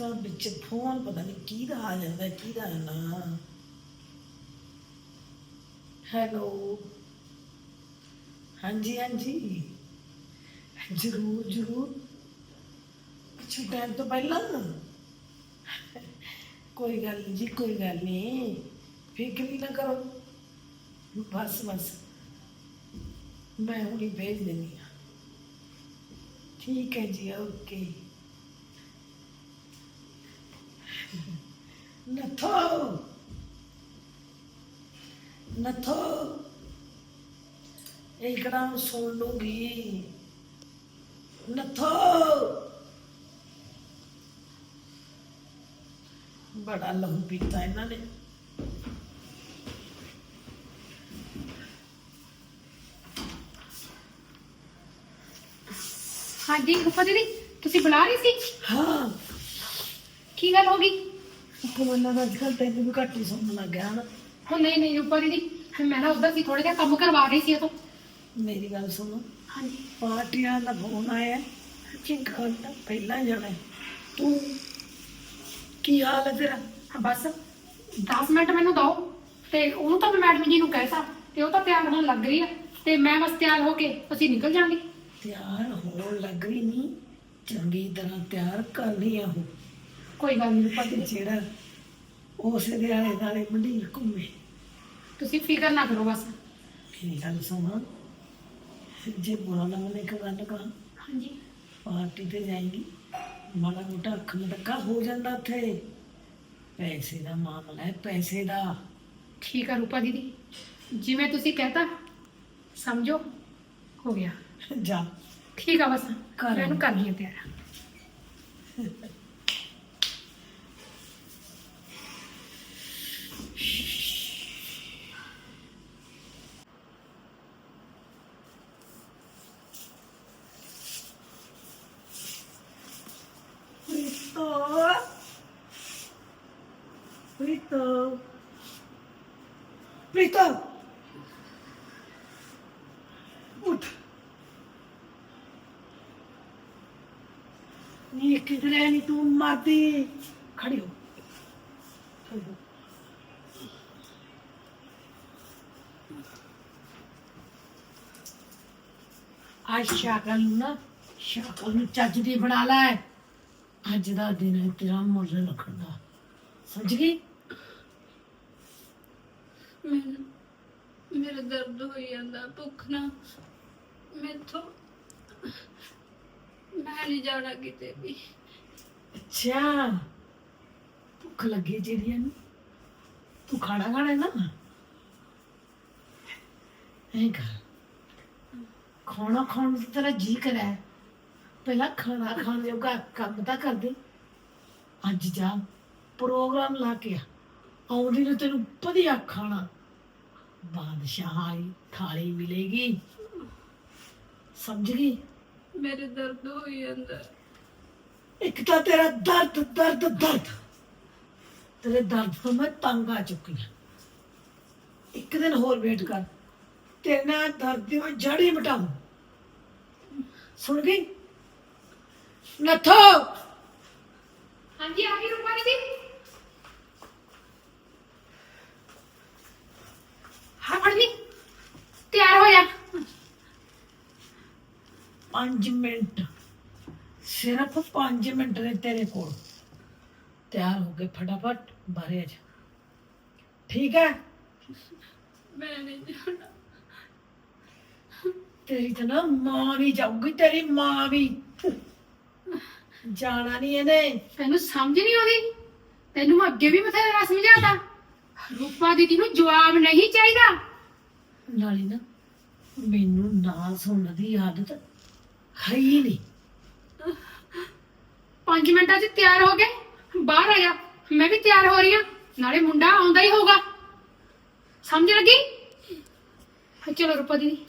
ਤਾਂ ਵਿੱਚ ਫੋਨ ਪਤਾ ਨਹੀਂ ਕਿਹਦਾ ਆ ਜਾਂਦਾ ਕਿਹਦਾ ਨਾ। ਹੈਲੋ। ਹਾਂਜੀ ਹਾਂਜੀ। ਜ਼ਰੂਰ ਜ਼ਰੂਰ। ਅੱਛਾ ਟਾਈਮ ਤੋਂ ਪਹਿਲਾਂ ਕੋਈ ਗੱਲ ਨਹੀਂ ਜੀ, ਕੋਈ ਗੱਲ ਨਹੀਂ ਫਿਕਰ ਹੀ ਨਾ ਕਰੋ। ਬਸ ਬਸ। ਮੈਂ ਹੁਣੀ ਭੇਜ ਦਿੰਦੀ ਹਾਂ। ਠੀਕ ਹੈ ਜੀ ਓਕੇ ਨਥੋ। ਨਥੋ। ਇਹ ਕੜਾ ਸੁਣ ਲੂੰਗੀ ਨਥੋ। ਬੜਾ ਲਹੂ ਪੀਤਾ ਇਹਨਾਂ ਨੇ। ਹਾਂਜੀ ਗੁੱਫਾ ਦੀਦੀ ਤੁਸੀਂ ਬੁਲਾ ਰਹੀ ਸੀ? ਹਾਂ। ਕੀ ਗੱਲ ਹੋ ਗਈ? ਕੋਮਨਾ ਦਾ ਅੱਜਕੱਲ ਤੈਨੂੰ ਵੀ ਘੱਟ ਹੀ ਸੁਣਨ ਲੱਗ ਗਿਆ ਨਾ ਉਹ ਨਹੀਂ ਨਹੀਂ ਗੁੱਫਾ ਦੀਦੀ ਮੈਂ ਨਾ ਉਧਰ ਸੀ ਥੋੜਾ ਜਿਹਾ ਕੰਮ ਕਰਵਾ ਰਹੀ ਸੀ ਉਹ ਤੋਂ। ਮੇਰੀ ਗੱਲ ਸੁਣੋ। ਹਾਂਜੀ। ਪਾਰਟੀਆਂ ਦਾ ਫੋਨ ਆਇਆ ਇੱਕ ਘੰਟਾ ਪਹਿਲਾਂ ਜਾਣਾ ਹੈ। ਤੂੰ ਕੀ ਹਾਲ ਹੈ ਤੇਰਾ? ਹਾਂ, ਬਸ। 10 ਮਿੰਟ ਮੈਨੂੰ ਦਿਓ। ਤੇ ਉਹਨੂੰ ਤਾਂ ਮੈਂ ਮੈਡਮ ਜੀ ਨੂੰ ਕਹਿਤਾ ਤੇ ਉਹ ਤਾਂ ਤਿਆਰ ਹੋਣ ਲੱਗ ਰਹੀ ਆ। ਤੇ ਮੈਂ ਬਸ ਤਿਆਰ ਹੋ ਕੇ ਅਸੀਂ ਨਿਕਲ ਜਾਾਂਗੇ। ਤਿਆਰ ਹੋਣ ਲੱਗ ਰਹੀ ਨਹੀਂ ਚੰਗੀ ਤਰ੍ਹਾਂ ਤਿਆਰ ਕਰ ਲਈ ਆ ਉਹ। ਕੋਈ ਗੱਲ ਨਹੀਂ ਤੇ ਦੀਦੀ ਜਿਹੜਾ ਉਸੇ ਦੇ ਆਲੇ ਦਾਲੇ ਮੰਡੀਰ ਘੁੰਮੇ। ਤੁਸੀਂ ਫਿਕਰ ਨਾ ਕਰੋ ਬਸ। ਮੇਰੀ ਗੱਲ ਸੁਣ। ਜੇ ਬੁਰਾ ਨਾ ਮਨੇ ਇੱਕ ਗੱਲ ਕਰਾਂ ਹਾਂਜੀ। ਪਾਰਟੀ ਤੇ ਜਾਏਗੀ। ਮਾੜਾ ਮੋਟਾ ਅੱਖ ਮਟਕਾ ਹੋ ਜਾਂਦਾ ਉੱਥੇ। ਪੈਸੇ ਦਾ ਮਾਮਲਾ ਹੈ ਪੈਸੇ ਦਾ। ਠੀਕ ਆ ਰੂਪਾ ਦੀਦੀ। ਜਿਵੇਂ ਤੁਸੀਂ ਕਹਤਾ ਸਮਝੋ ਹੋ ਗਿਆ। ਜਾ। ਠੀਕ ਆ ਬਸ। ਕਰ ਇਹਨੂੰ ਕਰ ਲਈ ਤਿਆਰ। Frito. ਉੱਠ। ਨੀ, ਕਿਧਰੇ ਨਹੀਂ ਤੂੰ ਮਰਦੀ। ਖੜੀ ਹੋ। ਖੜੀ ਹੋ। ਅੱਜ ਸ਼ਾਕਲ ਨੂੰ ਨਾ, ਸ਼ਾਕਲ ਨੂੰ ਚੱਜ ਦੀ ਬਣਾ ਲੈ। ਅੱਜ ਦਾ ਦਿਨ ਹੈ ਤੇਰਾ ਮੁੱਲ ਰੱਖਣ ਸਮਝ ਗਈ? ਮੈਨੂੰ, ਮੇਰਾ ਦਰਦ ਹੋਈ ਜਾਂਦਾ, ਭੁੱਖ ਨਾ। ਮੈਥੋਂ ਮੈਂ ਨਹੀਂ ਜਾਣਾ ਕਿਤੇ ਵੀ। ਅੱਛਾ। ਭੁੱਖ ਲੱਗੀ ਜਿਹੜੀ ਨੂੰ ਤੂੰ ਖਾਣਾ ਖਾਣਾ ਹੈ ਨਾ। ਐਂ ਕਰ। ਖਾਣਾ ਖਾਣ ਨੂੰ ਤੇਰਾ ਜੀ ਕਰੇ ਪਹਿਲਾਂ ਖਾਣਾ ਖਾਣ ਜੋਗਾ ਕੰਮ ਤਾਂ ਕਰ ਦੇ। ਅੱਜ ਜਾ, ਪ੍ਰੋਗਰਾਮ ਲਾ ਕੇ ਆ। ਆਉਂਦੀ ਨੂੰ ਤੈਨੂੰ ਵਧੀਆ ਖਾਣਾ। ਬਾਦਸ਼ਾਹੀ ਥਾਲੀ ਮਿਲੇਗੀ। ਸਮਝ ਗਈ? ਮੇਰੇ ਦਰਦ ਹੋਈ ਜਾਂਦਾ। ਇੱਕ ਤਾਂ ਤੇਰਾ ਦਰਦ ਦਰਦ ਦਰਦ। ਤੇਰੇ ਦਰਦ ਤੋਂ ਮੈਂ ਤੰਗ ਆ ਚੁੱਕੀ ਹਾਂ। ਇੱਕ ਦਿਨ ਹੋਰ ਵੇਟ ਕਰ। ਤੇਰੇ ਨਾਲ ਦਰਦ ਦੀ ਮੈਂ ਜੜ ਮਿਟਾਉਂ। ਸੁਣ ਗਈ? ਨਥੋ! ਹਾਂਜੀ ਆ ਗਈ ਰੂਪਾ ਦੀਦੀ ਹਾਂ ਫੜਨੀ ਤਿਆਰ ਹੋ ਜਾ। 5 ਮਿੰਟ। ਸਿਰਫ 5 ਮਿੰਟ ਨੇ ਤੇਰੇ ਕੋਲ। ਤਿਆਰ ਹੋ ਕੇ ਫਟਾਫਟ ਬਾਹਰ ਆ ਜਾ। ਠੀਕ ਹੈ? ਮੈਂ ਨਹੀਂ ਜਾਣਾ। ਤੇਰੀ ਤਾਂ ਨਾ ਮਾਂ ਵੀ ਜਾਊਗੀ ਤੇਰੀ ਮਾਂ ਵੀ। ਜਾਣਾ ਨਹੀਂ ਇਹਨੇ। ਤੈਨੂੰ ਸਮਝ ਨਹੀਂ ਆਉਂਦੀ। ਤੈਨੂੰ ਮੈਂ ਅੱਗੇ ਵੀ ਬਥੇਰਾ ਸਮਝਾਤਾ। ਰੂਪਾ ਦੀਦੀ ਨੂੰ ਜਵਾਬ ਨਹੀਂ ਚਾਹੀਦਾ। ਨਾਲੇ ਨਾ ਮੈਨੂੰ ਨਾ ਸੁਣਨ ਦੀ ਆਦਤ ਹੈ ਹੀ ਨਹੀਂ। 5 ਮਿੰਟਾਂ 'ਚ ਤਿਆਰ ਹੋ ਕੇ ਬਾਹਰ ਆ ਜਾ ਮੈਂ ਵੀ ਤਿਆਰ ਹੋ ਰਹੀ ਹਾਂ ਨਾਲੇ ਮੁੰਡਾ ਆਉਂਦਾ ਹੀ ਹੋਊਗਾ। ਸਮਝ ਲੱਗੀ? ਚਲੋ ਰੂਪਾ ਦੀਦੀ।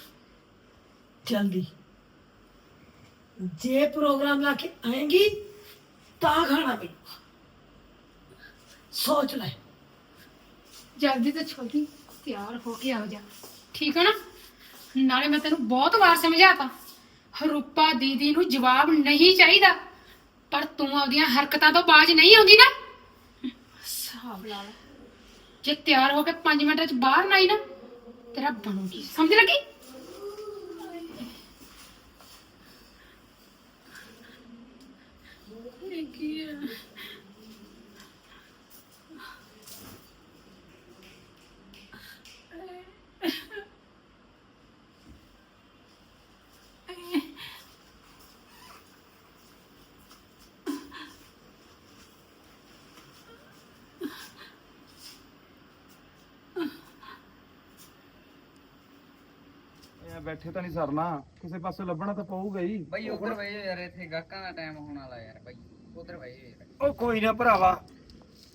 ਜਲਦੀ। ਜੇ ਪ੍ਰੋਗਰਾਮ ਲਾ ਕੇ ਆਏਗੀ ਤਾਂ ਖਾਣਾ ਵੀ ਸੋਚ ਲੈ। ਜਲਦੀ ਤੇ ਛੋਟੀ ਤਿਆਰ ਹੋ ਕੇ ਆ ਜਾ। ਠੀਕ ਹੈ ਨਾ? ਨਾਲੇ ਮੈਂ ਤੈਨੂੰ ਬਹੁਤ ਵਾਰ ਸਮਝਾਤਾ ਰੂਪਾ ਦੀਦੀ ਨੂੰ ਜਵਾਬ ਨਹੀਂ ਚਾਹੀਦਾ ਪਰ ਤੂੰ ਆਪਦੀਆਂ ਹਰਕਤਾਂ ਤੋਂ ਬਾਜ ਨਹੀਂ ਆਉਂਦੀ ਨਾ। ਹਿਸਾਬ ਲਾ ਲੈ। ਜੇ ਤਿਆਰ ਹੋ ਕੇ 5 ਮਿੰਟਾਂ ਚ ਬਾਹਰ ਨਾ ਆਈ ਨਾ ਤੇਰਾ ਬਣੂਗੀ। ਸਮਝ ਲੱਗੀ? ਕੀ ਹੈ ਬੈਠੇ ਤਾਂ ਨਹੀਂ ਸਰਨਾ। ਕਿਸੇ ਪਾਸੇ ਲੱਭਣਾ ਤਾਂ ਪਊਗਾ ਹੀ। ਬਈ ਉਧਰ ਬਈ ਯਾਰ ਇੱਥੇ ਗਾਹਕਾਂ ਦਾ ਟਾਈਮ ਹੋਣ ਵਾਲਾ ਯਾਰ ਬਈ। ਉਧਰ ਬਈ ਯਾਰ। ਉਹ ਕੋਈ ਨਾ ਭਰਾਵਾ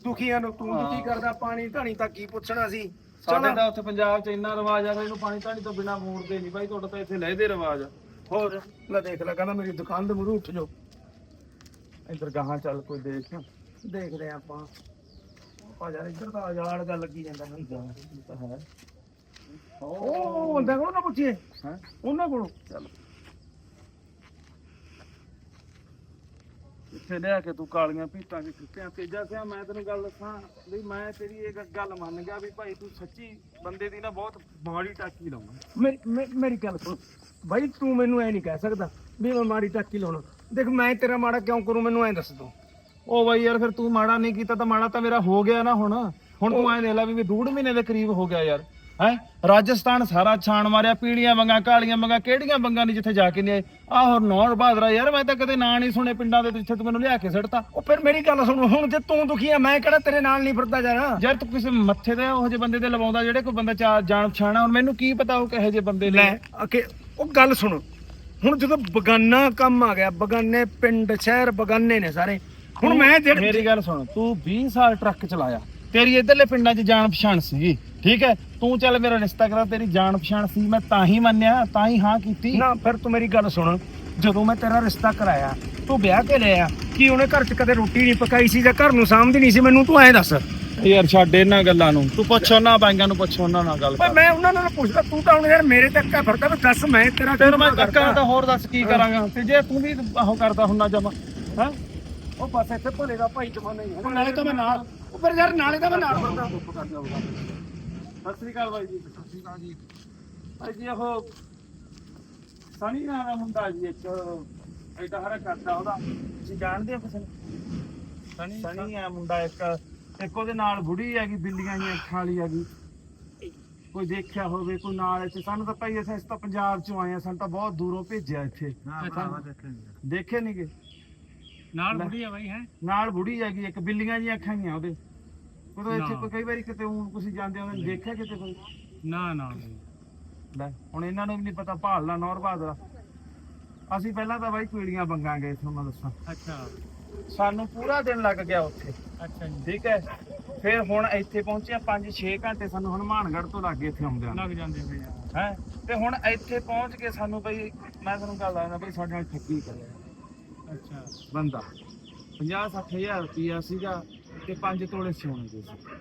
ਦੁਖੀਆਂ ਨੂੰ ਤੂੰ ਦੁਖੀ ਕਰਦਾ ਪਾਣੀ ਧਾਣੀ ਤਾਂ ਕੀ ਪੁੱਛਣਾ ਸੀ? ਸਾਡੇ ਤਾਂ ਉੱਥੇ ਪੰਜਾਬ 'ਚ ਇੰਨਾ ਰਿਵਾਜ ਆ ਵੀ ਇਹਨੂੰ ਪਾਣੀ ਧਾਣੀ ਤੋਂ ਬਿਨਾ ਮੋੜਦੇ ਨਹੀਂ। ਬਾਈ ਤੁਹਾਡਾ ਤਾਂ ਇੱਥੇ ਲੈਦੇ ਰਿਵਾਜ ਆ। ਹੋਰ? ਲੈ ਦੇਖ ਲੈ ਕਹਿੰਦਾ ਮੇਰੀ ਦੁਕਾਨ ਦੇ ਮੂਹਰੇ ਉੱਠ ਜਾਓ। ਇੱਧਰ ਗਾਹਾਂ ਚੱਲ ਕੋਈ ਦੇਖ। ਦੇਖਦੇ ਆਪਾਂ। ਆ ਯਾਰ ਇੱਧਰ ਤਾਂ ਆਜ਼ਾਦ ਗੱਲ ਲੱਗੀ ਜਾਂਦਾ। ਮੈਨੂੰ ਤਾਂ ਹੈ। ਉਹ ਬੰਦਾ ਕੋਲ ਨਾ ਪੁੱਛੀਏ? ਹੈ ਉਹਨਾਂ ਕੋਲੋਂ। ਚੱਲ। ਇੱਥੇ ਲਿਆ ਕੇ ਤੂੰ ਕਾਲੀਆਂ ਪੀਤਾਂ ਚ ਕਿੱਥੇ ਤੇਜਾ ਸਿਆ ਮੈਂ ਤੈਨੂੰ ਗੱਲ ਦੱਸਾਂ ਵੀ ਮੈਂ ਤੇਰੀ ਇਹ ਗੱਲ ਮੰਨ ਗਿਆ ਵੀ ਭਾਈ ਤੂੰ ਸੱਚੀ ਬੰਦੇ ਦੀ ਨਾ ਬਹੁਤ ਮਾੜੀ ਟਾਕੀ ਲਾਉਣਾ। ਮੇਰੀ ਮੇ- ਮੇਰੀ ਗੱਲ ਸੁਣ। ਬਾਈ ਤੂੰ ਮੈਨੂੰ ਐ ਨਹੀਂ ਕਹਿ ਸਕਦਾ ਵੀ ਮੈਂ ਮਾੜੀ ਟਾਕੀ ਲਾਉਣਾ। ਦੇਖ ਮੈਂ ਤੇਰਾ ਮਾੜਾ ਕਿਉਂ ਕਰੂੰ ਮੈਨੂੰ ਐ ਦੱਸ ਦੋ। ਉਹ ਬਾਈ ਯਾਰ ਫਿਰ ਤੂੰ ਮਾੜਾ ਨਹੀਂ ਕੀਤਾ ਤਾਂ ਮਾੜਾ ਤਾਂ ਮੇਰਾ ਹੋ ਗਿਆ ਨਾ ਹੁਣ। ਹੁਣ ਤੂੰ ਐਂ ਦੇਖ ਲੈ ਵੀ ਵੀ ਡੂਢ ਮਹੀਨੇ ਦੇ ਕਰੀਬ ਹੋ ਗਿਆ ਯਾਰ। ਹੈ? ਰਾਜਸਥਾਨ ਸਾਰਾ ਛਾਣ ਮਾਰਿਆ ਪੀੜੀਆਂ ਬੰਗਾ ਕਾਲੀਆਂ ਬੰਗਾ ਕਿਹੜੀਆਂ ਬੰਗਾ ਨਹੀਂ ਜਿੱਥੇ ਜਾ ਕੇ ਨਹੀਂ ਆਏ? ਆਹ ਨੌਰ ਬਹਾਦਰਾ ਯਾਰ ਮੈਂ ਤਾਂ ਕਦੇ ਨਾਂ ਨਹੀਂ ਸੁਣੇ ਪਿੰਡਾਂ ਦੇ ਜਿੱਥੇ ਤੂੰ ਮੈਨੂੰ ਲਿਆ ਕੇ ਸਿੱਟਤਾ। ਉਹ ਫਿਰ ਮੇਰੀ ਗੱਲ ਸੁਣ ਹੁਣ ਜੇ ਤੂੰ ਦੁਖੀ ਆ ਮੈਂ ਕਿਹੜਾ ਤੇਰੇ ਨਾਲ ਨਹੀਂ ਫਿਰਦਾ ਯਾਰ? ਯਾਰ ਤੂੰ ਕਿਸੇ ਮੱਥੇ ਤੇ ਉਹ ਜਿਹੇ ਬੰਦੇ ਤੇ ਲਵਾਉਂਦਾ ਜਿਹੜੇ ਕੋਈ ਬੰਦਾ ਚਾ- ਜਾਣ ਪਛਾਣਾ ਹੁਣ ਮੈਨੂੰ ਕੀ ਪਤਾ ਉਹ ਕਿਹੋ ਜਿਹੇ ਬੰਦੇ ਨੇ? ਲੈ ਅਕੇ ਉਹ ਗੱਲ ਸੁਣ। ਹੁਣ ਜਦੋਂ ਬਗਾਨਾ ਕੰਮ ਆ ਗਿਆ ਬਗਾਨੇ ਪਿੰਡ ਸ਼ਹਿਰ ਬਗਾਨੇ ਨੇ ਸਾਰੇ। ਹੁਣ ਮੈਂ ਜਿਹੜੇ ਮੇਰੀ ਗੱਲ ਸੁਣ ਤੂੰ 20 ਸਾਲ ਟਰੱਕ ਚਲਾਇਆ। ਤੇਰੀ ਇਧਰਲੇ ਪਿੰਡਾਂ 'ਚ ਜਾਣ ਪਛਾਣ ਸੀਗੀ ਠੀਕ ਹੈ? ਤੂੰ ਚੱਲ ਮੇਰਾ ਰਿਸ਼ਤਾ ਕਰਾ ਤੇਰੀ ਜਾਣ ਪਛਾਣ ਸੀ ਮੈਂ ਤਾਂ ਹੀ ਮੰਨਿਆ ਤਾਂ ਹੀ ਹਾਂ ਕੀਤੀ। ਨਾ ਫਿਰ ਤੂੰ ਮੇਰੀ ਗੱਲ ਸੁਣ। ਜਦੋਂ ਮੈਂ ਤੇਰਾ ਰਿਸ਼ਤਾ ਕਰਾਇਆ ਤੂੰ ਵਿਆਹ ਕੇ ਲਿਆ ਕੀ ਉਹਨੇ ਘਰ 'ਚ ਕਦੇ ਰੋਟੀ ਨਹੀਂ ਪਕਾਈ ਸੀ ਜਾਂ ਘਰ ਨੂੰ ਸਾਂਭਦੀ ਨਹੀਂ ਸੀ ਮੈਨੂੰ ਤੂੰ ਐਂ ਦੱਸ। ਯਾਰ ਛੱਡ ਇਹਨਾਂ ਗੱਲਾਂ ਨੂੰ। ਤੂੰ ਪੁੱਛ ਉਹਨਾਂ ਬਾਈਆਂ ਨੂੰ ਪੁੱਛ ਉਹਨਾਂ ਨਾਲ ਗੱਲ ਕਰ। ਮੈਂ ਉਹਨਾਂ ਨਾਲ ਪੁੱਛਦਾ ਤੂੰ ਤਾਂ ਹੁਣ ਯਾਰ ਮੇਰੇ ਤੇ ਅੱਕਾ ਫਿਰਦਾ ਵੀ ਦੱਸ ਮੈਂ ਤੇਰਾ ਫਿਰ ਮੈਂ ਕੱਕਾ ਤਾਂ ਹੋਰ ਦੱਸ ਕੀ ਕਰਾਂਗਾ। ਤੇ ਜੇ ਤੂੰ ਵੀ ਉਹ ਕਰਦਾ ਹੁੰਨਾ ਜਮਾ ਹੈ? ਉਹ ਬਸ ਇੱਥੇ ਭੋਲੇ ਦਾ ਭਾਈ ਜਮਾਨਾ ਹੀ ਹੈ ਨਾਲੇ ਤਾਂ ਮੈਂ ਨਾਲ ਉਹ ਫਿਰ ਯਾਰ ਨਾਲੇ ਤਾਂ ਮੈਂ ਨਾਲ ਫਿਰਦਾ ਸਤਿ ਸ੍ਰੀ ਅਕਾਲ ਬਾਈ ਜੀ। ਸਤਿ ਸ੍ਰੀ ਅਕਾਲ ਜੀ। ਭਾਈ ਜੀ ਉਹ ਸਣੀ ਨਾਂ ਦਾ ਮੁੰਡਾ ਜੀ ਇੱਕ ਐਡਾ ਹਰਾ ਕਰਦਾ ਉਹਦਾ। ਤੁਸੀਂ ਜਾਣਦੇ ਹੋ ਕਿਸੇ ਨੂੰ? ਸਣੀ ਸਣੀ ਆ ਮੁੰਡਾ ਇੱਕ ਇੱਕ ਉਹਦੇ ਨਾਲ ਬੁੜੀ ਹੈਗੀ ਬਿੱਲੀਆਂ ਦੀਆਂ ਅੱਖਾਂ ਵਾਲੀ ਹੈਗੀ। ਕੋਈ ਦੇਖਿਆ ਹੋਵੇ ਕੋਈ ਨਾਲ ਇੱਥੇ। ਸਾਨੂੰ ਤਾਂ ਭਾਈ ਅਸੀਂ ਤਾਂ ਪੰਜਾਬ ਚੋਂ ਆਏ ਆ ਸਾਨੂੰ ਤਾਂ ਬਹੁਤ ਦੂਰੋਂ ਭੇਜਿਆ ਇੱਥੇ। ਦੇਖੇ ਨਹੀਂਗੇ ਨਾਲ ਬੁੜੀ ਆ ਬਾਈ ਹੈ? ਨਾਲ ਬੁੜੀ ਹੈਗੀ ਇੱਕ ਬਿੱਲੀਆਂ ਦੀਆਂ ਅੱਖਾਂ ਹੀ ਆ ਉਹਦੇ। ਉਦੋਂ ਇੱਥੇ ਕੋਈ ਕਈ ਵਾਰੀ ਕਿਤੇ ਉਹ ਤੁਸੀਂ ਜਾਂਦੇ ਹੋ ਦੇਖਿਆ ਕਿਤੇ ਕੋਈ? ਨਾ ਨਾ ਲੈ ਹੁਣ ਇਹਨਾਂ ਨੂੰ ਵੀ ਨਹੀਂ ਪਤਾ ਭਾਲ ਲਾ ਨੌਰ ਬਹਾਦਰ। ਅਸੀਂ ਪਹਿਲਾਂ ਤਾਂ ਬਾਈ ਪੀੜੀਆਂ ਬੰਗਾਂਗੇ ਤੁਹਾਨੂੰ ਮੈਂ ਦੱਸਾਂ। ਅੱਛਾ। ਸਾਨੂੰ ਪੂਰਾ ਦਿਨ ਲੱਗ ਗਿਆ ਉੱਥੇ। ਅੱਛਾ ਜੀ। ਠੀਕ ਹੈ? ਫਿਰ ਹੁਣ ਇੱਥੇ ਪਹੁੰਚਿਆ 5-6 ਘੰਟੇ ਸਾਨੂੰ ਹਨੂਮਾਨਗੜ੍ਹ ਤੋਂ ਲੱਗੇ ਇੱਥੇ ਆਉਂਦਿਆਂ ਲੱਗ ਜਾਂਦੇ ਯਾਰ ਹੈ? ਤੇ ਹੁਣ ਇੱਥੇ ਪਹੁੰਚ ਕੇ ਸਾਨੂੰ ਬਈ ਮੈਂ ਤੁਹਾਨੂੰ ਗੱਲ ਦੱਸਦਾ ਬਈ ਸਾਡੇ ਨਾਲ ਠੱਗੀ ਕਰਿਆ? ਅੱਛਾ। ਬੰਦਾ। 50-60 ਹਜ਼ਾਰ ਰੁਪਿਆ ਸੀਗਾ। ਤੇ 5 ਤੋਲੇ ਸੋਨੇ ਦੇ ਸੀ।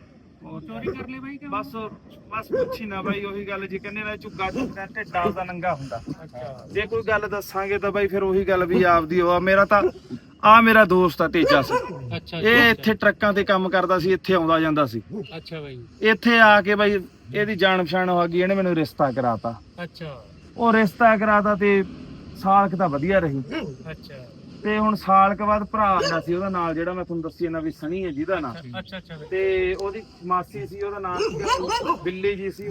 ਉਹ ਚੋਰੀ ਕਰ ਲਈ ਬਾਈ ਕਿ ਬਸ ਬਸ ਪੁੱਛੀ ਨਾ ਬਾਈ ਉਹੀ ਗੱਲ ਜੀ ਕਹਿੰਦੇ ਨੇ ਝੁੱਗਾ ਝੁੱਗਾ ਢਿੱਡਾ ਦਾ ਨੰਗਾ ਹੁੰਦਾ। ਅੱਛਾ। ਜੇ ਕੋਈ ਗੱਲ ਦੱਸਾਂਗੇ ਤਾਂ ਬਾਈ ਫਿਰ ਉਹੀ ਗੱਲ ਵੀ ਆਪਦੀ ਉਹ ਆ ਮੇਰਾ ਤਾਂ ਆ ਮੇਰਾ ਦੋਸਤ ਆ ਤੇਜਾ ਸੀ। ਅੱਛਾ ਇਹ ਇੱਥੇ ਟਰੱਕਾਂ ਤੇ ਕੰਮ ਕਰਦਾ ਸੀ ਇੱਥੇ ਆਉਂਦਾ ਜਾਂਦਾ ਸੀ। ਅੱਛਾ ਬਾਈ। ਇੱਥੇ ਆ ਕੇ ਬਾਈ ਇਹਦੀ ਜਾਣ ਪਛਾਣ ਹੋ ਗਈ ਇਹਨੇ ਮੈਨੂੰ ਰਿਸ਼ਤਾ ਕਰਾਤਾ। ਅੱਛਾ। ਉਹ ਰਿਸ਼ਤਾ ਕਰਾਤਾ ਤੇ ਸਾਲ ਕੁ ਤਾਂ ਵਧੀਆ ਰਹੀ। ਅੱਛਾ। ਤੇ ਹੁਣ ਸਾਲ ਕੁ ਬਾਅਦ ਭਰਾ ਆਇਆ ਸੀ ਉਹਦਾ ਨਾਲ ਜਿਹੜਾ ਮੈਂ ਤੁਹਾਨੂੰ ਦੱਸੀ ਜਾਂਦਾ ਵੀ ਸਣੀ ਹੈ ਜਿਹਦਾ ਨਾਂ। ਅੱਛਾ ਅੱਛਾ ਤੇ ਉਹਦੀ ਮਾਸੀ ਸੀ ਉਹਦਾ ਨਾਮ ਬਿੱਲੀ ਜੀ ਸੀ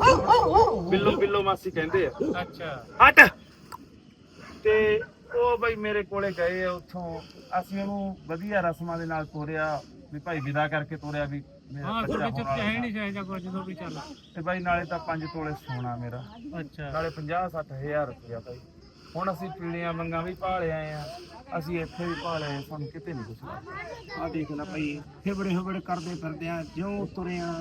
ਬਿੱਲੋ ਬਿੱਲੋ ਮਾਸੀ ਕਹਿੰਦੇ ਆ। ਅੱਛਾ। ਹਟ! ਤੇ ਉਹ ਬਈ ਮੇਰੇ ਕੋਲੇ ਗਏ ਆ ਉੱਥੋਂ। ਅਸੀਂ ਉਹਨੂੰ ਵਧੀਆ ਰਸਮਾਂ ਦੇ ਨਾਲ ਤੋਰਿਆ ਵੀ ਭਾਈ ਵਿਦਾ ਕਰਕੇ ਤੋਰਿਆ ਵੀ ਮੇਰਾ ਹਾਂ ਬੱਚਾ ਤੁਹਾਡੇ ਹੋਣ ਚ ਵਾਲਾ ਹੈ ਨਹੀਂ ਚਾਹੀਦਾ ਕੁਝ ਜਦੋਂ ਵੀ ਚੱਲ। ਤੇ ਬਾਈ ਨਾਲੇ ਤਾਂ 5 ਤੋਲੇ ਸੋਨਾ ਮੇਰਾ। ਅੱਛਾ। ਨਾਲੇ 50 ਹਜ਼ਾਰ ਰੁਪਇਆ ਬਾਈ। ਹੁਣ ਅਸੀਂ ਪੀਲੀਆਂ ਮੰਗਾਂ ਵੀ ਭਾਲੇ ਆਏ ਆ। ਅਸੀਂ ਇੱਥੇ ਵੀ ਭਾਲੇ ਆਏ ਸਾਨੂੰ ਕਿਤੇ ਨਹੀਂ ਕੁਛ ਆ ਦੇਖ ਲੈ ਭਾਈ ਹਿਬੜੇ ਹਿਬੜੇ ਕਰਦੇ ਫਿਰਦੇ ਆ ਜਿਉਂ ਤੁਰੇ ਆ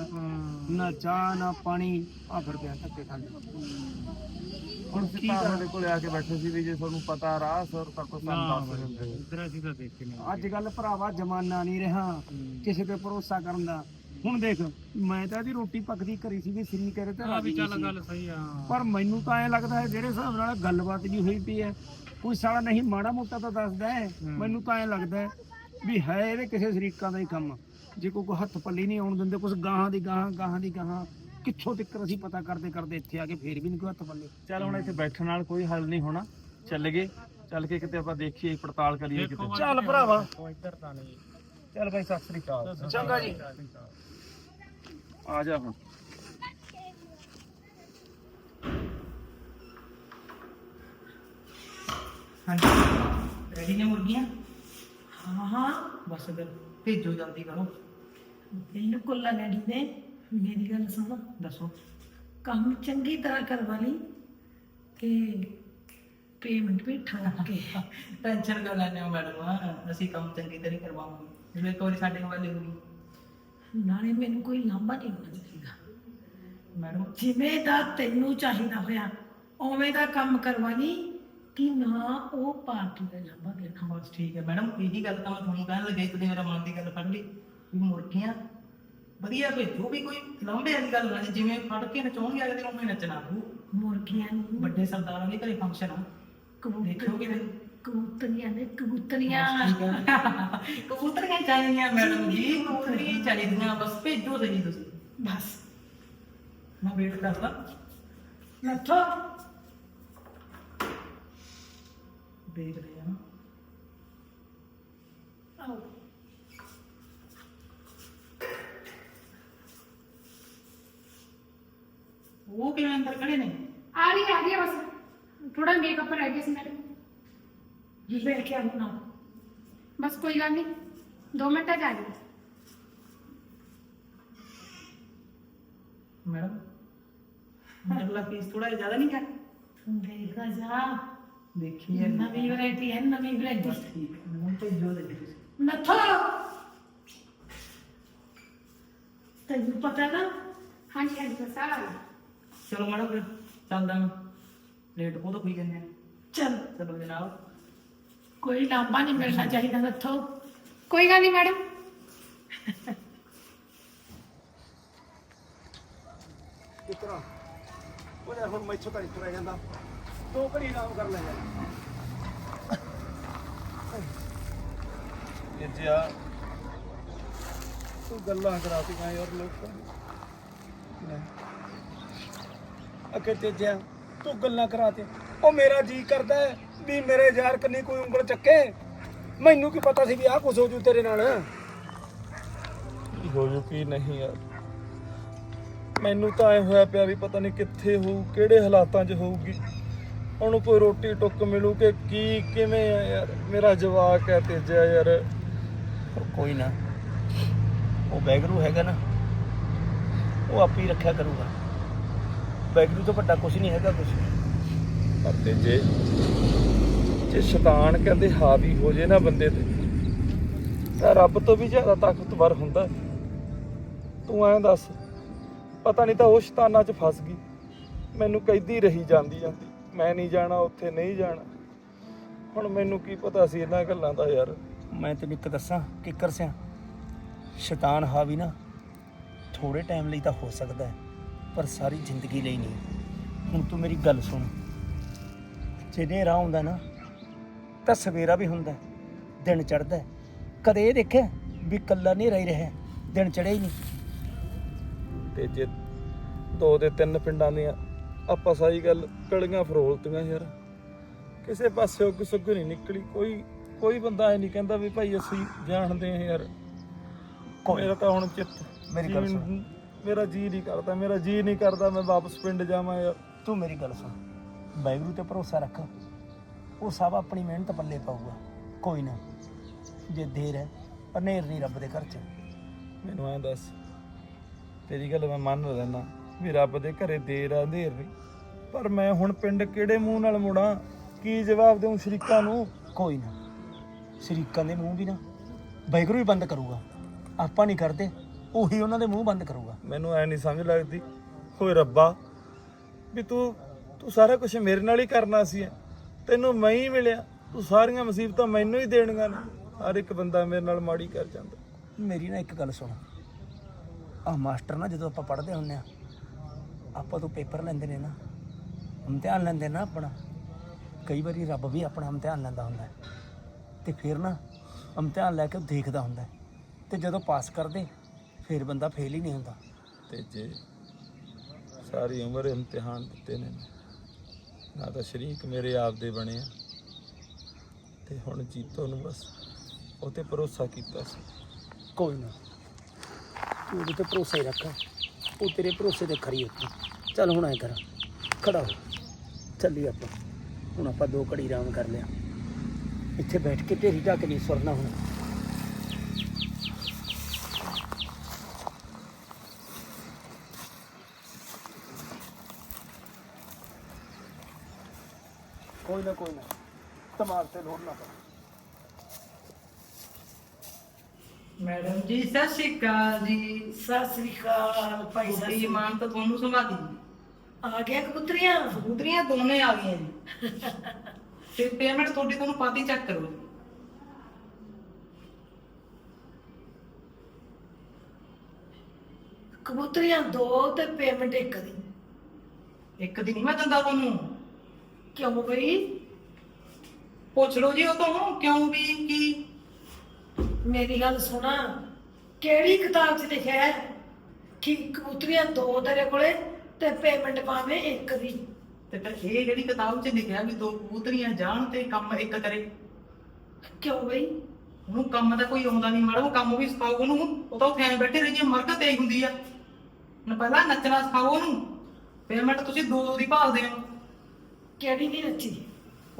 ਨਾ ਚਾਹ ਨਾ ਪਾਣੀ ਆ ਫਿਰਦੇ ਆ ਧੱਕੇ ਖਾਂਦੇ। ਹੁਣ ਅਸੀਂ ਤਾਂ ਸਾਡੇ ਕੋਲੇ ਆ ਕੇ ਬੈਠੇ ਸੀ ਵੀ ਜੇ ਤੁਹਾਨੂੰ ਪਤਾ ਰਾਹ ਸਰ ਤਾਂ ਕੋਈ ਸਾਨੂੰ ਦੱਸ ਦਿੰਦੇ। ਇਧਰ ਅਸੀਂ ਤਾਂ ਦੇਖੇ ਨਹੀਂ। ਅੱਜ ਕੱਲ ਭਰਾਵਾ ਜਮਾਨਾ ਨਹੀਂ ਰਿਹਾ ਕਿਸੇ ਤੇ ਭਰੋਸਾ ਕਰਨ ਦਾ। ਹੁਣ ਦੇਖ ਮੈਂ ਤਾਂ ਇਹਦੀ ਰੋਟੀ ਪੱਕਦੀ ਕਰੀ ਸੀ ਵੀ ਸ੍ਰੀ ਕਰੇ ਤੇ ਰਾਜੀ ਚੱਲ ਗੱਲ ਸਹੀ ਆ। ਪਰ ਮੈਨੂੰ ਤਾਂ ਐ ਲੱਗਦਾ ਹੈ ਜਿਹੜੇ ਹਿਸਾਬ ਨਾਲ ਗੱਲਬਾਤ ਜੀ ਹੋਈ ਪਈ ਹੈ ਕੋਈ ਸਾਲਾ ਨਹੀਂ ਮਾੜਾ ਮੋਟਾ ਤਾਂ ਦੱਸਦਾ ਹੈ। ਮੈਨੂੰ ਤਾਂ ਐ ਲੱਗਦਾ ਹੈ ਵੀ ਹੈ ਇਹਦੇ ਕਿਸੇ ਸ਼ਰੀਕਾਂ ਦਾ ਹੀ ਕੰਮ। ਜੇ ਕੋਈ ਕੋਈ ਹੱਥ ਪੱਲੀ ਨਹੀਂ ਆਉਣ ਦਿੰਦੇ ਕੁਝ ਗਾਹਾਂ ਦੀ ਗਾਹਾਂ ਗਾਹਾਂ ਦੀ ਗਾਹਾਂ ਕਿੱਥੋਂ ਤੱਕ ਅਸੀਂ ਪਤਾ ਕਰਦੇ ਕਰਦੇ ਇੱਥੇ ਆ ਕੇ ਫੇਰ ਵੀ ਨਹੀਂ ਕੋਈ ਹੱਥ ਪੱਲੇ। ਚੱਲ ਹੁਣ ਇੱਥੇ ਬੈਠਣ ਨਾਲ ਕੋਈ ਹੱਲ ਨਹੀਂ ਹੋਣਾ। ਚੱਲ ਗਏ ਚੱਲ ਕੇ ਕਿਤੇ ਆਪਾਂ ਦੇਖੀਏ ਪੜਤਾਲ ਕਰੀਏ ਕਿਤੇ। ਚੱਲ ਭਰਾਵਾ। ਇੱਧਰ ਤਾਂ ਨਹੀਂ। ਚੱਲ ਬਾਈ ਸਤਿ ਸ੍ਰੀ ਅਕਾਲ। ਚੰਗਾ ਜੀ। ਆ ਜਾ ਹੁਣ। ਹਾਂਜੀ। ਰੈਡੀ ਨੇ ਮੁਰਗੀਆਂ? ਹਾਂ ਹਾਂ। ਬਸ ਫਿਰ ਭੇਜੋ ਜਲਦੀ ਕਰੋ। ਬਿਲਕੁਲ ਲੜੀ ਨੇ ਮੇਰੀ ਗੱਲ ਸੁਣੋ। ਦੱਸੋ। ਕੰਮ ਚੰਗੀ ਤਰ੍ਹਾਂ ਕਰਵਾ ਲਈ ਤੇ ਪੇਮੈਂਟ ਵੀ ਠਾਕ। ਕੇ ਟੈਨਸ਼ਨ ਕਿਉਂ ਲੈਂਦੇ ਹੋ ਮੈਡਮ? ਅਸੀਂ ਕੰਮ ਚੰਗੀ ਤਰ੍ਹਾਂ ਹੀ ਕਰਵਾਵਾਂਗੇ। ਜਿਵੇਂ ਇੱਕ ਵਾਰੀ ਸਾਡੇ ਕੋਲ ਹੋਊਗੀ ਨਾਲੇ ਮੈਨੂੰ ਕੋਈ ਲਾਂਭਾ ਨਹੀਂ ਹੋਣਾ ਚਾਹੀਦਾ। ਮੈਡਮ ਜਿਵੇਂ ਦਾ ਤੈਨੂੰ ਚਾਹੀਦਾ ਹੋਇਆ ਉਵੇਂ ਦਾ ਕੰਮ ਕਰਵਾ ਲਈ ਕਿ ਨਾ ਉਹ ਪਾਰਟੀ ਦਾ ਲਾਂਭਾ ਦੇਣਾ। ਬਸ ਠੀਕ ਹੈ ਮੈਡਮ ਇਹੀ ਗੱਲ ਤਾਂ ਮੈਂ ਤੁਹਾਨੂੰ ਕਹਿਣ ਲੱਗਾ ਤੁਸੀਂ ਮੇਰਾ ਮਨ ਦੀ ਗੱਲ ਫੜ ਲਈ ਵੀ ਮੁਰਗੀਆਂ ਵਧੀਆ ਭੇਜੋ ਵੀ ਕੋਈ ਲੰਬੇ ਵਾਲੀ ਗੱਲ ਨਾ ਜਿਵੇਂ ਫੜ ਕੇ ਨਚਾਉਣਗੇ ਅਗਲੇ ਦਿਨ ਮੈਂ ਨੱਚਣਾ ਮੁਰਗੀਆਂ ਨੂੰ ਵੱਡੇ ਸਰਦਾਰਾਂ ਦੇ ਘਰੇ ਫੰਕਸ਼ਨ ਆ। ਦੇਖੋਗੇ ਕਬੂਤਰੀਆਂ ਫਿਰ। ਕਬੂਤਰੀਆਂ। ਕਬੂਤਰੀਆਂ ਚਾਹੀਦੀਆਂ ਮੈਡਮ ਜੀ ਕਬੂਤਰੀਆਂ ਚਾਹੀਦੀਆਂ ਬਸ ਭੇਜੋ ਸਹੀ ਤੁਸੀਂ। ਬਸ। ਮੈਂ ਵੇਟ ਕਰਦਾ। ਰਹੇ ਹਾਂ। ਆਓ। ਉਹ ਕਿਵੇਂ ਅੰਦਰ ਖੜੇ ਨੇ? ਆ ਰਹੀ ਆ ਗਈ ਬਸ। ਥੋੜਾ ਮੇਕਅਪ ਰਹਿ ਗਿਆ ਸੀ ਮੈਡਮ ਲੈ ਕੇ ਆਉਣਾ ਬਸ ਕੋਈ ਗੱਲ ਨਹੀਂ 2 ਮਿੰਟਾਂ ਚ ਆ ਗਈ ਮੈਡਮ ਅੰਦਰਲਾ ਪੀਸ ਥੋੜਾ ਜ਼ਿਆਦਾ ਨਹੀਂ ਕਰ। ਦੇਖਾ ਜਾ। ਦੇਖੀਏ ਨਵੀਂ ਵੈਰਾਈਟੀ ਹੈ ਨਵੀਂ ਵੈਰਾਈਟੀ। ਠੀਕ ਹੈ ਮੈਨੂੰ ਭੇਜੋ ਦੇ ਤੁਸੀਂ। ਨੱਥੋ। ਤੈਨੂੰ ਪਤਾ ਨਾ? ਹਾਂਜੀ ਹਾਂਜੀ ਬਸ ਆ ਗਈ ਚਲੋ ਮੈਡਮ ਫਿਰ ਚੱਲਦਾ ਮੈਂ। ਲੇਟ ਬਹੁਤ ਹੋਈ ਜਾਂਦੇ ਆ। ਚਲ। ਚਲੋ ਜਨਾਬ ਕੋਈ ਲਾਂਭਾ ਨਹੀਂ ਮਿਲਣਾ ਚਾਹੀਦਾ ਨੱਥੋ ਕੋਈ ਗੱਲ ਨਹੀਂ ਮੈਡਮ। ਕਿਤਰਾ ਉਹ ਯਾਰ ਹੁਣ ਮੈਥੋਂ ਤਾਂ ਰਹਿ ਜਾਂਦਾ। ਦੋ ਘੜੀ ਆਰਾਮ ਕਰ ਲੈ ਯਾਰ। ਇਹ ਜਿਆ ਤੂੰ ਗੱਲਾਂ ਕਰਾਤੀਆਂ ਯਾਰ ਲੋਕਾਂ ਨੇ ਅੱਗੇ ਤੇ ਜਿਆ ਤੂੰ ਗੱਲਾਂ ਕਰਾ ਤੇ। ਉਹ ਮੇਰਾ ਜੀ ਕਰਦਾ ਹੈ ਵੀ ਮੇਰੇ ਯਾਰ ਕੰਨੀ ਕੋਈ ਉਂਗਲ ਚੱਕੇ। ਮੈਨੂੰ ਕੀ ਪਤਾ ਸੀ ਵੀ ਆਹ ਕੁਝ ਹੋ ਜੂ ਤੇਰੇ ਨਾਲ? ਕੀ ਹੋ ਜੂ ਕੀ ਨਹੀਂ ਯਾਰ। ਮੈਨੂੰ ਤਾਂ ਐ ਹੋਇਆ ਪਿਆ ਵੀ ਪਤਾ ਨਹੀਂ ਕਿੱਥੇ ਹੋਊ ਕਿਹੜੇ ਹਾਲਾਤਾਂ 'ਚ ਹੋਊਗੀ। ਉਹਨੂੰ ਕੋਈ ਰੋਟੀ ਟੁੱਕ ਮਿਲੂ ਕਿ ਕੀ ਕਿਵੇਂ ਆ ਯਾਰ? ਮੇਰਾ ਜਵਾਕ ਹੈ ਤੇਜਿਆ ਯਾਰ। ਕੋਈ ਨਾ। ਉਹ ਬੈਗਰੂ ਹੈਗਾ ਨਾ। ਉਹ ਆਪੇ ਹੀ ਰੱਖਿਆ ਕਰੂਗਾ। ਬੈਗਰੂ ਤੋਂ ਵੱਡਾ ਕੁਝ ਨਹੀਂ ਹੈਗਾ ਕੁਝ ਪਰ ਤੇਜੇ ਜੇ ਸ਼ੈਤਾਨ ਕਹਿੰਦੇ ਹਾਵੀ ਹੋ ਜੇ ਨਾ ਬੰਦੇ ਤੇ, ਤਾਂ ਰੱਬ ਤੋਂ ਵੀ ਜ਼ਿਆਦਾ ਤਾਕਤਵਰ ਹੁੰਦਾ। ਤੂੰ ਐਂ ਦੱਸ, ਪਤਾ ਨਹੀਂ ਤਾਂ ਉਹ ਸ਼ੈਤਾਨਾਂ 'ਚ ਫਸ ਗਈ। ਮੈਨੂੰ ਕਹਿੰਦੀ ਰਹੀ ਜਾਂਦੀ ਜਾਂਦੀ। ਮੈਂ ਨਹੀਂ ਜਾਣਾ, ਉੱਥੇ ਨਹੀਂ ਜਾਣਾ। ਹੁਣ ਮੈਨੂੰ ਕੀ ਪਤਾ ਸੀ ਇਹਨਾਂ ਗੱਲਾਂ ਦਾ ਯਾਰ। ਮੈਂ ਤੈਨੂੰ ਇੱਕ ਦੱਸਾਂ, ਕਿੱਕਰ ਸਿਆ। ਸ਼ੈਤਾਨ ਹਾਵੀ ਨਾ ਥੋੜੇ ਟਾਈਮ ਲਈ ਤਾਂ ਹੋ ਸਕਦਾ ਹੈ, ਪਰ ਸਾਰੀ ਜ਼ਿੰਦਗੀ ਲਈ ਨਹੀਂ। ਹੁਣ ਤੂੰ ਮੇਰੀ ਗੱਲ ਸੁਣ। ਜੇ ਹਨੇਰਾ ਹੁੰਦਾ ਨਾ ਤਾਂ ਸਵੇਰਾ ਵੀ ਹੁੰਦਾ ਦਿਨ ਚੜ੍ਹਦਾ ਹੈ। ਕਦੇ ਇਹ ਦੇਖਿਆ ਵੀ ਕੱਲਾ ਹਨੇਰਾ ਹੀ ਰਿਹਾ ਦਿਨ ਚੜ੍ਹਿਆ ਹੀ ਨਹੀਂ। ਤੇ ਜੇ ਦੋ ਦੇ ਤਿੰਨ ਪਿੰਡਾਂ ਦੀਆਂ ਆਪਾਂ ਸਾਰੀ ਗੱਲ ਕਲੀਆਂ ਫਰੋਲਤੀਆਂ ਯਾਰ। ਕਿਸੇ ਪਾਸੇ ਉਹ ਸੁੱਗ ਨਹੀਂ ਨਿਕਲੀ ਕੋਈ ਕੋਈ ਬੰਦਾ ਐ ਨਹੀਂ ਕਹਿੰਦਾ ਵੀ ਭਾਈ ਅਸੀਂ ਜਾਣਦੇ ਹਾਂ ਯਾਰ। ਕੋਈ ਮੇਰਾ ਤਾਂ ਹੁਣ ਚਿੱਤ ਮੇਰੀ ਗੱਲ ਸੁਣ। ਮੇਰਾ ਜੀ ਨਹੀਂ ਕਰਦਾ ਮੇਰਾ ਜੀ ਨਹੀਂ ਕਰਦਾ ਮੈਂ ਵਾਪਸ ਪਿੰਡ ਜਾਵਾਂ ਯਾਰ। ਤੂੰ ਮੇਰੀ ਗੱਲ ਸੁਣ। ਵਾਹਿਗੁਰੂ ਤੇ ਭਰੋਸਾ ਰੱਖ। ਉਹ ਸਭ ਆਪਣੀ ਮਿਹਨਤ ਪੱਲੇ ਪਾਊਗਾ। ਕੋਈ ਨਾ ਜੇ ਦੇਰ ਹੈ ਪਰ ਨੇਰ ਨਹੀਂ ਰੱਬ ਦੇ ਘਰ 'ਚ। ਮੈਨੂੰ ਐਂ ਦੱਸ ਤੇਰੀ ਗੱਲ ਮੈਂ ਮੰਨ ਲੈਣਾ ਵੀ ਰੱਬ ਦੇ ਘਰੇ ਦੇਰ ਆ ਅੰਧੇਰ ਨਹੀਂ। ਪਰ ਮੈਂ ਹੁਣ ਪਿੰਡ ਕਿਹੜੇ ਮੂੰਹ ਨਾਲ ਮੁੜਾਂ? ਕੀ ਜਵਾਬ ਦੇਵਾਂ ਸ਼ਰੀਕਾਂ ਨੂੰ? ਕੋਈ ਨਾ ਸ਼ਰੀਕਾਂ ਦੇ ਮੂੰਹ ਵੀ ਨਾ ਵਾਹਿਗੁਰੂ ਹੀ ਬੰਦ ਕਰੂਗਾ। ਆਪਾਂ ਨਹੀਂ ਕਰਦੇ ਉਹੀ ਉਹਨਾਂ ਦੇ ਮੂੰਹ ਬੰਦ ਕਰੂਗਾ। ਮੈਨੂੰ ਐ ਨਹੀਂ ਸਮਝ ਲੱਗਦੀ ਹੋਏ ਰੱਬਾ ਵੀ ਤੂੰ ਤੂੰ ਸਾਰਾ ਕੁਝ ਮੇਰੇ ਨਾਲ ਹੀ ਕਰਨਾ ਸੀ। ਤੈਨੂੰ ਮੈਂ ਹੀ ਮਿਲਿਆ। ਤੂੰ ਸਾਰੀਆਂ ਮੁਸੀਬਤਾਂ ਮੈਨੂੰ ਹੀ ਦੇਣੀਆਂ ਨੇ। ਹਰ ਇੱਕ ਬੰਦਾ ਮੇਰੇ ਨਾਲ ਮਾੜੀ ਕਰ ਜਾਂਦਾ। ਮੇਰੀ ਨਾ ਇੱਕ ਗੱਲ ਸੁਣ। ਆ ਮਾਸਟਰ ਨਾ ਜਦੋਂ ਆਪਾਂ ਪੜ੍ਹਦੇ ਹੁੰਨੇ ਆ ਆਪਾਂ ਤੋਂ ਪੇਪਰ ਲੈਂਦੇ ਨੇ ਨਾ। ਇਮਤਿਹਾਨ ਲੈਂਦੇ ਨਾ ਆਪਣਾ। ਕਈ ਵਾਰੀ ਰੱਬ ਵੀ ਆਪਣਾ ਇਮਤਿਹਾਨ ਲੈਂਦਾ ਹੁੰਦਾ। ਤੇ ਫਿਰ ਨਾ ਇਮਤਿਹਾਨ ਲੈ ਕੇ ਉਹ ਦੇਖਦਾ ਹੁੰਦਾ। ਤੇ ਜਦੋਂ ਪਾਸ ਕਰਦੇ ਫਿਰ ਬੰਦਾ ਫੇਲ ਹੀ ਨਹੀਂ ਹੁੰਦਾ। ਤੇ ਜੇ ਸਾਰੀ ਉਮਰ ਇਮਤਿਹਾਨ ਦਿੱਤੇ ਨੇ। ਨਾ ਤਾਂ ਸ਼ਰੀਕ ਮੇਰੇ ਆਪ ਦੇ ਬਣੇ ਆ। ਤੇ ਹੁਣ ਜੀਤੋ ਨੂੰ ਬਸ ਉਹ ਤੇ ਭਰੋਸਾ ਕੀਤਾ ਸੀ। ਕੋਈ ਨਾ। ਤੂੰ ਉਹਦੇ ਤੇ ਭਰੋਸਾ ਹੀ ਰੱਖ। ਉਹ ਤੇਰੇ ਭਰੋਸੇ ਤੇ ਖਰੀ ਉੱਤੇ ਚੱਲ ਹੁਣ ਐ ਕਰ। ਖੜਾ ਹੋ। ਚੱਲੀ ਆਪਾਂ। ਹੁਣ ਆਪਾਂ ਦੋ ਘੜੀ ਆਰਾਮ ਕਰ ਲਿਆ। ਇੱਥੇ ਬੈਠ ਕੇ ਢੇਰੀ ਢੱਕ ਨਹੀਂ ਸੁਰਨਾ ਹੁਣ। ਕੋਈ ਨਾ ਕੋਈ ਨਾ। ਦਿਮਾਗ ਤੇ ਲੋੜ ਨਾ ਪਾ ਮੈਡਮ ਜੀ ਸਤਿ ਸ਼੍ਰੀ ਅਕਾਲ ਜੀ। ਸਤਿ ਸ੍ਰੀ ਅਕਾਲ ਭਾਈ ਤੁਹਾਡੀ ਸਾਹਿਬ ਇਮਾਨ ਤਾਂ ਤੁਹਾਨੂੰ ਸੰਭਾਲੀ ਆ ਗਿਆ ਕਬੂਤਰੀਆਂ? ਕਬੂਤਰੀਆਂ ਦੋਨੇ ਆ ਗਈਆਂ ਜੀ। ਤੇ ਪੇਮੈਂਟ ਤੁਹਾਡੀ ਤੁਹਾਨੂੰ ਪਾਤੀ ਚੈੱਕ ਕਰੋ। ਜੀ। ਕਬੂਤਰੀਆਂ ਦੋ ਤੇ ਪੇਮੈਂਟ ਇੱਕ ਦੀ। ਇੱਕ ਦਿਨ ਨਹੀਂ ਮੈਂ ਦਿੰਦਾ ਤੁਹਾਨੂੰ। ਕਿਉਂ ਬਈ? ਪੁੱਛ ਲਓ ਜੀ ਉਹ ਤੋਂ ਕਿਉਂ ਵੀ ਕੀ? ਮੇਰੀ ਗੱਲ ਸੁਣਾ ਕਿਹੜੀ ਕਿਤਾਬ 'ਚ ਲਿਖਿਆ ਹੈ? ਕਿ ਕਬੂਤਰੀਆਂ ਦੋ ਤੇਰੇ ਕੋਲੇ ਤੇ ਪੇਮੈਂਟ ਪਾਵੇਂ ਇੱਕ ਦੀ? ਤੇ ਫਿਰ ਇਹ ਜਿਹੜੀ ਕਿਤਾਬ 'ਚ ਲਿਖਿਆ ਵੀ ਦੋ ਕਬੂਤਰੀਆਂ ਜਾਣ ਤੇ ਕੰਮ ਇੱਕ ਕਰੇ। ਕਿਉਂ ਬਈ? ਉਹਨੂੰ ਕੰਮ ਤਾਂ ਕੋਈ ਆਉਂਦਾ ਨਹੀਂ ਮੈਡਮ ਕੰਮ ਵੀ ਸਿਖਾਓ ਉਹਨੂੰ। ਉਹ ਤਾਂ ਉੱਥੇ ਐਂ ਬੈਠੇ ਰਹੀ ਜੇ ਮਰਕਤ ਤੇ ਹੁੰਦੀ ਆ। ਹੁਣ ਪਹਿਲਾਂ ਨੱਚਣਾ ਸਿਖਾਓ ਉਹਨੂੰ। ਪੇਮੈਂਟ ਤੁਸੀਂ ਦੋ ਦੋ ਦੀ ਭਾਲਦੇ ਹੋ। ਕਿਹੜੀ ਨਹੀਂ ਨੱਚੀ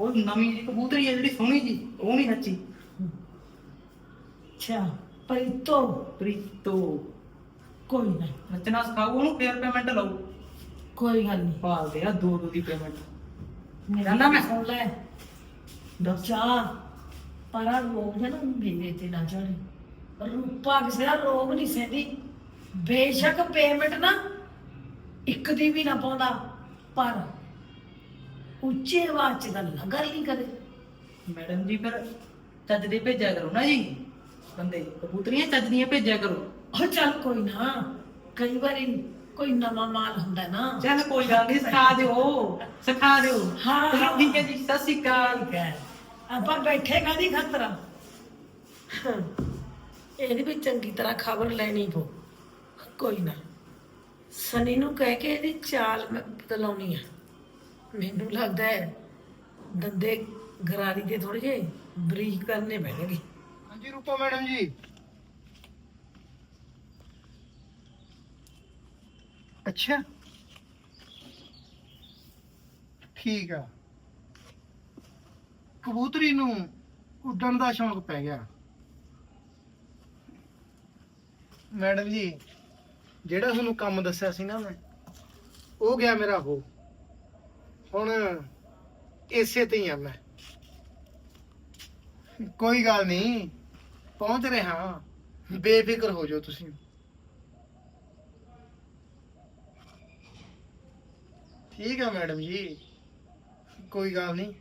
ਉਹ ਨਵੀਂ ਜਿਹੀ ਕਬੂਤਰੀ ਹੈ ਜਿਹੜੀ ਸੋਹਣੀ ਜੀ ਉਹ ਨਹੀਂ ਨੱਚੀ ਅੱਛਾ ਪਰਿਤੋ। ਪ੍ਰੀਤੋ। ਕੋਈ ਨਾ ਨੱਚਣਾ ਸਿਖਾਓ ਉਹਨੂੰ ਫੇਰ ਪੇਮੈਂਟ ਲਓ। ਕੋਈ ਗੱਲ ਨਹੀਂ। ਭਾਲਦੇ ਆ ਦੋ ਦੋ ਦੀ ਪੇਮੈਂਟ ਕਹਿੰਦਾ ਮੈਂ- ਸੁਣ ਲੈ। ਦੱਸਾ। ਪਰਾਂ ਰੋਗ ਹੈ ਨਾ ਮੇਰੇ ਤੇ ਨਾ ਚੜੇ ਰੂਪਾ ਕਿਸੇ ਦਾ ਰੋਗ ਨਹੀਂ ਸਹਿੰਦੀ। ਬੇਸ਼ੱਕ ਪੇਮੈਂਟ ਨਾ ਇੱਕ ਦੀ ਵੀ ਨਾ ਪਾਉਂਦਾ ਪਰ ਉੱਚੇ ਆਵਾਜ਼ ਚ ਗੱਲ ਨਾ ਕਰ ਨਹੀਂ ਕਰੇ ਮੈਡਮ ਜੀ ਫਿਰ ਚੱਜ ਦੇ ਭੇਜਿਆ ਕਰੋ ਨਾ ਜੀ। ਬੰਦੇ ਕਬੂਤਰੀਆਂ ਚੱਜ ਦੀਆਂ ਭੇਜਿਆ ਕਰੋ। ਉਹ ਚੱਲ ਕੋਈ ਨਾ ਕਈ ਵਾਰੀ ਕੋਈ ਨਵਾਂ ਮਾਲ ਹੁੰਦਾ ਨਾ। ਚੱਲ ਕੋਈ ਗੱਲ ਨਹੀਂ ਸਿਖਾ ਦਿਓ ਸਿਖਾ ਦਿਓ। ਹਾਂ, ਚਲੋ। ਠੀਕ ਹੈ ਜੀ ਸਤਿ ਸ਼੍ਰੀ ਅਕਾਲ। ਠੀਕ ਹੈ। ਆਪਾਂ ਬੈਠੇ ਕਾਦੀ ਖਤਰਾ ਇਹਦੀ ਵੀ ਚੰਗੀ ਤਰ੍ਹਾਂ ਖਬਰ ਲੈਣੀ ਪਊ। ਕੋਈ ਨਾ। ਸਨੀ ਨੂੰ ਕਹਿ ਕੇ ਇਹਦੀ ਚਾਲ ਮੈਂ ਬਦਲਾਉਣੀ ਆ। ਮੈਨੂੰ ਲੱਗਦਾ ਹੈ ਦੰਦੇ ਗਰਾਰੀ ਦੇ ਥੋੜੇ ਜਿਹੇ ਬਰੀਕ ਕਰਨੇ ਪੈਣਗੇ। ਹਾਂਜੀ ਰੂਪਾ ਮੈਡਮ ਜੀ। ਅੱਛਾ। ਠੀਕ ਆ। ਕਬੂਤਰੀ ਨੂੰ ਉੱਡਣ ਦਾ ਸ਼ੌਂਕ ਪੈ ਗਿਆ। ਮੈਡਮ ਜੀ, ਜਿਹੜਾ ਤੁਹਾਨੂੰ ਕੰਮ ਦੱਸਿਆ ਸੀ ਨਾ ਮੈਂ, ਉਹ ਗਿਆ ਮੇਰਾ ਹੋ ਹੁਣ ਇਸੇ ਤੇ ਹੀ ਆ ਮੈਂ। ਕੋਈ ਗੱਲ ਨਹੀਂ, ਪਹੁੰਚ ਰਿਹਾ ਬੇਫਿਕਰ ਹੋ ਜਾਓ ਤੁਸੀਂ। ਠੀਕ ਆ ਮੈਡਮ ਜੀ। ਕੋਈ ਗੱਲ ਨਹੀਂ,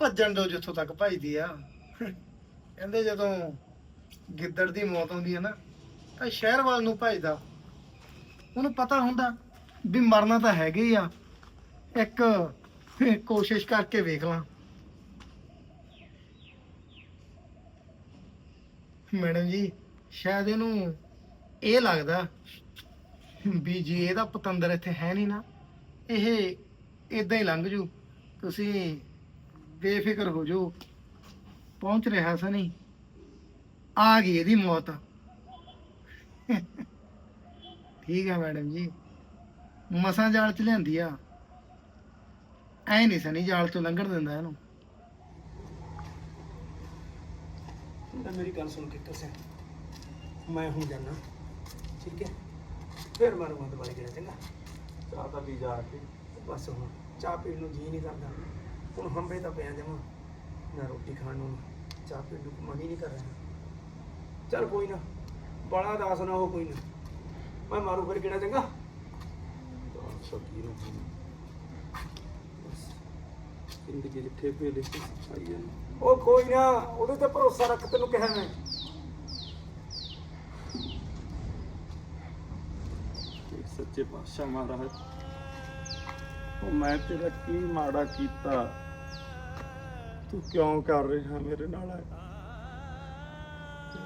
ਭੱਜਣ ਦਿਓ ਜਿੱਥੋਂ ਤੱਕ ਭੱਜਦੀ ਆ। ਕਹਿੰਦੇ ਜਦੋਂ ਗਿੱਦੜ ਦੀ ਮੌਤ ਆਉਂਦੀ ਆ ਨਾ, ਤਾਂ ਸ਼ਹਿਰ ਵੱਲ ਨੂੰ ਭੱਜਦਾ ਉਹਨੂੰ ਪਤਾ ਹੁੰਦਾ ਵੀ ਮਰਨਾ ਤਾਂ ਹੈਗਾ ਹੀ ਆ। ਇੱਕ ਕੋਸ਼ਿਸ਼ ਕਰਕੇ ਵੇਖ ਲਾਂ। ਮੈਡਮ ਜੀ, ਸ਼ਾਇਦ ਇਹਨੂੰ ਇਹ ਲੱਗਦਾ ਵੀ ਜੇ ਇਹਦਾ ਪਤੰਦਰ ਇੱਥੇ ਹੈ ਨਹੀਂ ਨਾ, ਇਹ ਇਦਾਂ ਹੀ ਲੰਘ ਜੂ। ਤੁਸੀਂ ਬੇਫਿਕਰ ਹੋ ਜਾਓ। ਪਹੁੰਚ ਰਿਹਾ ਸਨੀ। ਆ ਗਈ ਇਹਦੀ ਮੌਤ। ਠੀਕ ਹੈ ਮੈਡਮ ਜੀ। ਮਸਾਂ ਜਾਲ ਚ ਲਿਆਂਦੀ ਆ। ਐ ਨਹੀਂ ਸਨੀ ਜਾਲ ਚੋਂ ਲੰਘਣ ਦਿੰਦਾ ਇਹਨੂੰ। ਤਾਂ ਮੇਰੀ ਗੱਲ ਸੁਣ ਕੇ ਕਸਿਆ ਮੈਂ ਹੁਣ ਜਾਣਾ ਠੀਕ ਹੈ? ਫਿਰ ਮਾਰੂੰਗਾ ਦੁਬਾਰਾ ਕਿਹੜਾ ਚੰਗਾ? ਚਾਹ ਤਾਂ ਵੀ ਜਾ ਕੇ। ਬਸ ਹੁਣ ਚਾਹ ਪੀਣ ਨੂੰ ਜੀ ਨਹੀਂ ਕਰਦਾ। ਹੁਣ ਹੰਬੇ ਤਾਂ ਪਿਆ ਜਮਾ ਨਾ ਰੋਟੀ ਖਾਣ ਨੂੰ ਚਾਹ ਪੀਣ ਨੂੰ ਮਨ ਹੀ ਨਹੀਂ ਕਰ ਰਿਹਾ। ਚੱਲ ਕੋਈ ਨਾ ਬੜਾ ਦਾਸ ਨਾ ਹੋ ਕੋਈ ਨਾ। ਮੈਂ ਮਾਰੂ ਫਿਰ ਕਿਹੜਾ ਚੰਗਾ? ਸਕੀ ਨੂੰ ਜ਼ਿੰਦਗੀ ਜਿੱਥੇ ਪੇ ਲਿਖ ਕੇ ਆਈ ਜਾਂਦੀ ਉਹ ਕੋਈ ਨਾ ਉਹਦੇ ਤੇ ਭਰੋਸਾ ਰੱਖ ਤੈਨੂੰ ਕਿਹਾ ਮੈਂ। ਤੇ ਸੱਚੇ ਪਾਤਸ਼ਾਹ ਮਹਾਰਾਜ ਉਹ ਮੈਂ ਤੇਰਾ ਕੀ ਮਾੜਾ ਕੀਤਾ? ਤੂੰ ਕਿਉਂ ਕਰ ਰਿਹਾ ਮੇਰੇ ਨਾਲ?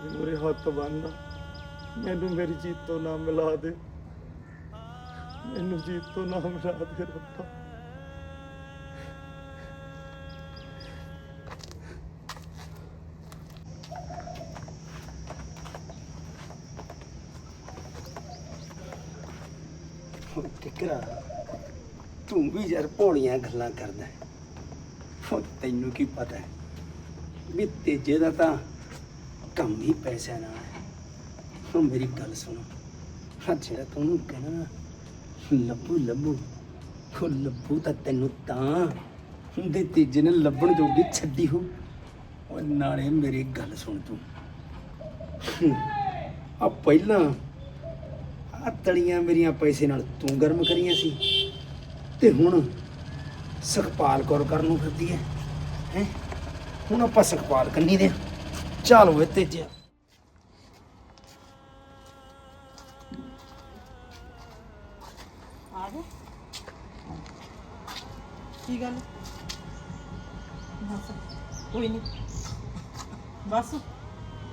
ਐ ਮੇਰੇ ਹੱਥ ਬੰਨ੍ਹ ਮੈਨੂੰ ਮੇਰੀ ਜੀਤ ਤੋਂ ਨਾ ਮਿਲਾ ਦੇ। ਮੈਨੂੰ ਜੀਤ ਤੋਂ ਨਾ ਮਿਲਾ ਦੇ ਰੱਬਾ ਹੁਣ ਕਿਕਰਾ ਤੂੰ ਵੀ ਯਾਰ ਭੋਲੀਆਂ ਗੱਲਾਂ ਕਰਦਾ ਹੈ। ਹੁਣ ਤੈਨੂੰ ਕੀ ਪਤਾ ਹੈ ਵੀ ਤੇਜੇ ਦਾ ਤਾਂ ਕੰਮ ਹੀ ਪੈਸਿਆਂ ਨਾਲ ਹੈ। ਹੁਣ ਮੇਰੀ ਗੱਲ ਸੁਣ। ਹਾਂ ਜਿਹੜਾ ਤੂੰ ਕਹਿਣਾ ਨਾ, ਲੱਭੂ ਲੱਭੂ। ਉਹ ਲੱਭੂ ਤਾਂ ਤੈਨੂੰ ਤਾਂ ਹੁੰਦੇ ਤੇਜੇ ਨੇ ਲੱਭਣ ਜੋਗੀ ਛੱਡੀ ਹੋ। ਉਹ ਨਾਲੇ ਮੇਰੀ ਗੱਲ ਸੁਣ ਤੂੰ। ਆ ਪਹਿਲਾਂ ਆ ਤਲੀਆਂ ਮੇਰੀਆਂ ਪੈਸੇ ਨਾਲ ਤੂੰ ਗਰਮ ਕਰੀਆਂ ਸੀ। ਤੇ ਹੁਣ ਸੁਖਪਾਲ ਕੌਰ ਕਰਨ ਨੂੰ ਫਿਰਦੀ ਹੈ ਹੈ? ਹੁਣ ਆਪਾਂ ਸੁਖਪਾਲ ਕੰਨੀ ਦੇ ਚੱਲ ਓਏ ਤੇਜਿਆ ਕੀ ਗੱਲ? ਬਸ, ਕੋਈ ਨਹੀਂ ਬਸ,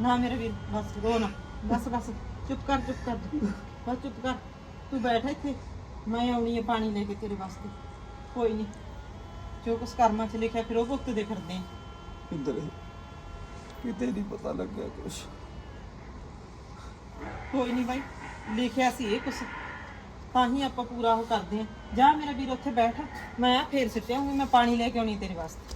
ਨਾ ਮੇਰੇ ਵੀਰ, ਬਸ, ਰੋ ਨਾ। ਬਸ ਬਸ, ਚੁੱਪ ਕਰ ਚੁੱਪ ਕਰ। ਬਸ, ਚੁੱਪ ਕਰ। ਤੂੰ ਬੈਠ ਇੱਥੇ। ਮੈਂ ਆਉਣੀ ਹੈ ਪਾਣੀ ਲੈ ਕੇ ਤੇਰੇ ਵਾਸਤੇ। ਕੋਈ ਨਹੀਂ। ਜੋ ਕੁਛ ਕਰਮਾਂ 'ਚ ਲਿਖਿਆ ਫਿਰ ਉਹ ਭੁਗਤਦੇ ਫਿਰਦੇ ਕਿਧਰੇ ਕਿਤੇ ਨਹੀਂ ਪਤਾ ਲੱਗਿਆ ਕੁਛ। ਕੋਈ ਨਹੀਂ ਬਾਈ ਲਿਖਿਆ ਸੀ ਇਹ ਕੁਛ। ਤਾਂ ਹੀ ਆਪਾਂ ਪੂਰਾ ਉਹ ਕਰਦੇ ਆ। ਜਾ ਮੇਰਾ ਵੀਰ ਉੱਥੇ ਬੈਠ। ਮੈਂ ਆ ਫੇਰ ਸਿੱਟਿਆ ਹੂੰ ਮੈਂ ਪਾਣੀ ਲੈ ਕੇ ਆਉਣੀ ਤੇਰੇ ਵਾਸਤੇ।